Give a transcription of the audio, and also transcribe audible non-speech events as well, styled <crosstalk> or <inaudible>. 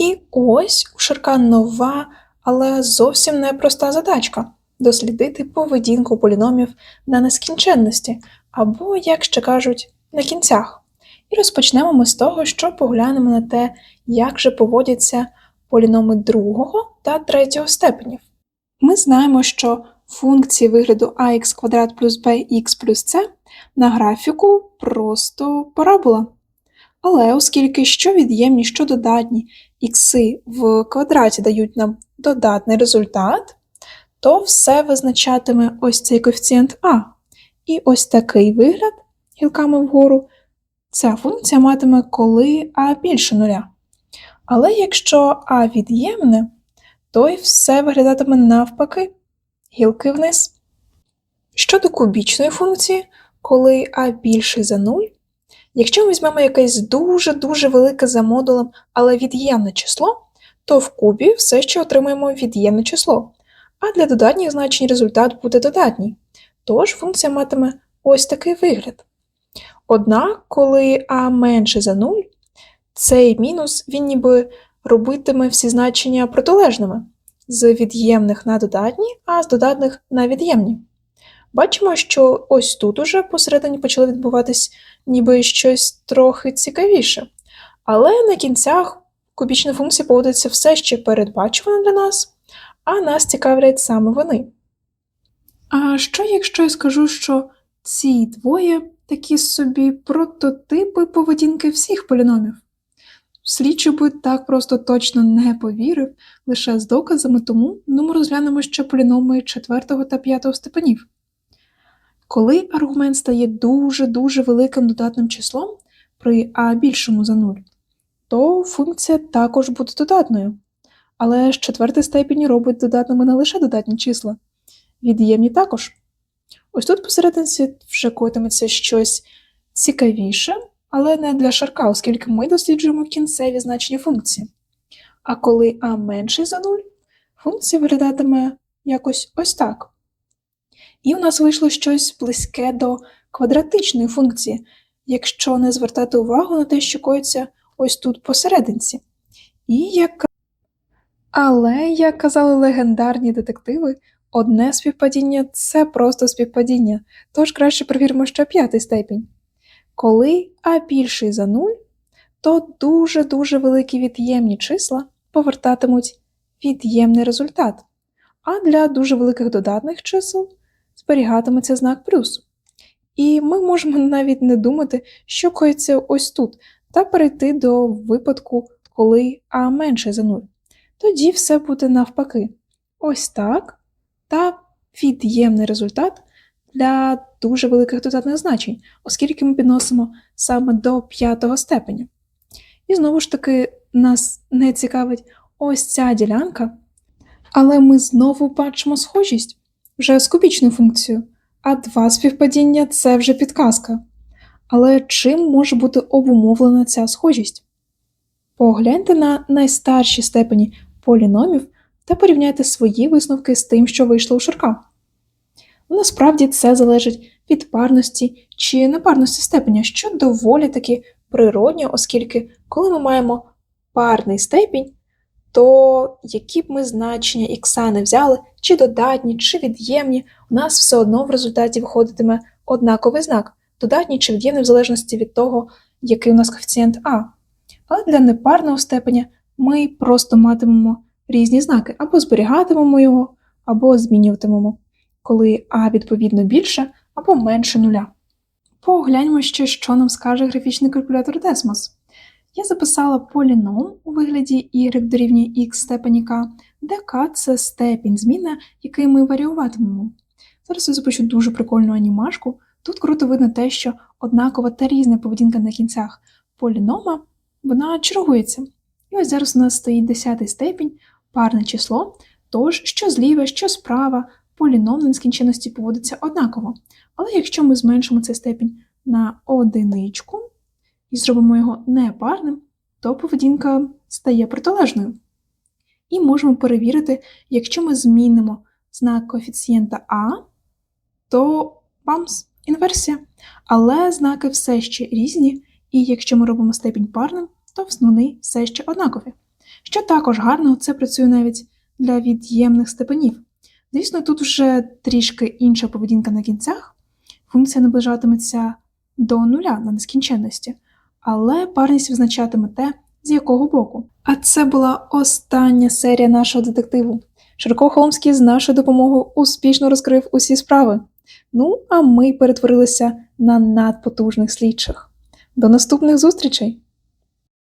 І ось у Ширка нова, але зовсім непроста задачка дослідити поведінку поліномів на нескінченності, або, як ще кажуть, на кінцях. І розпочнемо ми з того, що поглянемо на те, як же поводяться поліноми другого та третього степенів. Ми знаємо, що функції вигляду ax квадрат плюс bx плюс c на графіку просто парабола. Але оскільки що від'ємні, що додатні ікси в квадраті дають нам додатний результат, то все визначатиме ось цей коефіцієнт А. І ось такий вигляд гілками вгору ця функція матиме, коли А більше нуля. Але якщо А від'ємне, то й все виглядатиме навпаки, гілки вниз. Щодо кубічної функції, коли А більший за 0, якщо візьмемо якесь дуже-дуже велике за модулем, але від'ємне число, то в кубі все ще отримаємо від'ємне число, а для додатніх значень результат буде додатній. Тож функція матиме ось такий вигляд. Однак, коли А менше за 0, цей мінус він ніби робитиме всі значення протилежними з від'ємних на додатні, а з додатних на від'ємні. Бачимо, що ось тут уже посередині почало відбуватись ніби щось трохи цікавіше. Але на кінцях кубічна функція поводиться все ще передбачувано для нас, а нас цікавлять саме вони. А що, якщо я скажу, що ці двоє такі собі прототипи поведінки всіх поліномів? Слідчий би так просто точно не повірив лише з доказами, тому ну, ми розглянемо ще поліноми 4 та 5 степенів. Коли аргумент стає дуже-дуже великим додатним числом при а більшому за 0, то функція також буде додатною. Але ж четвертий степінь робить додатними не лише додатні числа, від'ємні також. Ось тут посерединці вже котиметься щось цікавіше, але не для шарка, оскільки ми досліджуємо кінцеві значення функції. А коли а менший за 0, функція виглядатиме якось ось так. І у нас вийшло щось близьке до квадратичної функції, якщо не звертати увагу на те, що коїться ось тут посерединці. І як... Але, як казали легендарні детективи, одне співпадіння це просто співпадіння, тож краще перевіримо ще п'ятий степінь. Коли А більший за 0, то дуже-дуже великі від'ємні числа повертатимуть від'ємний результат, а для дуже великих додатних чисел зберігатиметься знак плюс. І ми можемо <laughs> навіть не думати, що коїться ось тут, та перейти до випадку, коли А менше за 0. Тоді все буде навпаки. Ось так, та від'ємний результат для дуже великих додатних значень, оскільки ми підносимо саме до п'ятого степеня. І знову ж таки, нас не цікавить ось ця ділянка, але ми знову бачимо схожість вже з кубічною функцією, а два співпадіння це вже підказка. Але чим може бути обумовлена ця схожість? Погляньте на найстарші степені поліномів та порівняйте свої висновки з тим, що вийшло у Ширка. Насправді це залежить від парності чи непарності степеня, що доволі таки природньо, оскільки коли ми маємо парний степінь, то які б ми значення ікса не взяли, чи додатні, чи від'ємні, у нас все одно в результаті виходитиме однаковий знак, додатній чи від'ємний в залежності від того, який у нас коефіцієнт А. Але для непарного степеня ми просто матимемо різні знаки, або зберігатимемо його, або змінюватимемо, коли А відповідно більше або менше нуля. Погляньмо ще, що нам скаже графічний калькулятор Desmos. Я записала поліном у вигляді y дорівнює x степені k, де k – це степінь зміни, який ми варіюватимемо. Зараз я запишу дуже прикольну анімашку. Тут круто видно те, що однакова та різна поведінка на кінцях полінома, вона чергується. І ось зараз у нас стоїть 10 степінь, парне число, тож що зліва, що справа, поліном на нескінченності поводиться однаково. Але якщо ми зменшимо цей степінь на одиничку, і зробимо його непарним, то поведінка стає протилежною. І можемо перевірити, якщо ми змінимо знак коефіцієнта А, то бамс, інверсія. Але знаки все ще різні, і якщо ми робимо степінь парним, то вони все ще однакові. Що також гарно, це працює навіть для від'ємних степенів. Звісно, тут вже трішки інша поведінка на кінцях, функція наближатиметься до нуля на нескінченності, але парність визначатиме те, з якого боку. А це була остання серія нашого детективу. Шерко Холмський з нашою допомогою успішно розкрив усі справи. Ну, а ми перетворилися на надпотужних слідчих. До наступних зустрічей!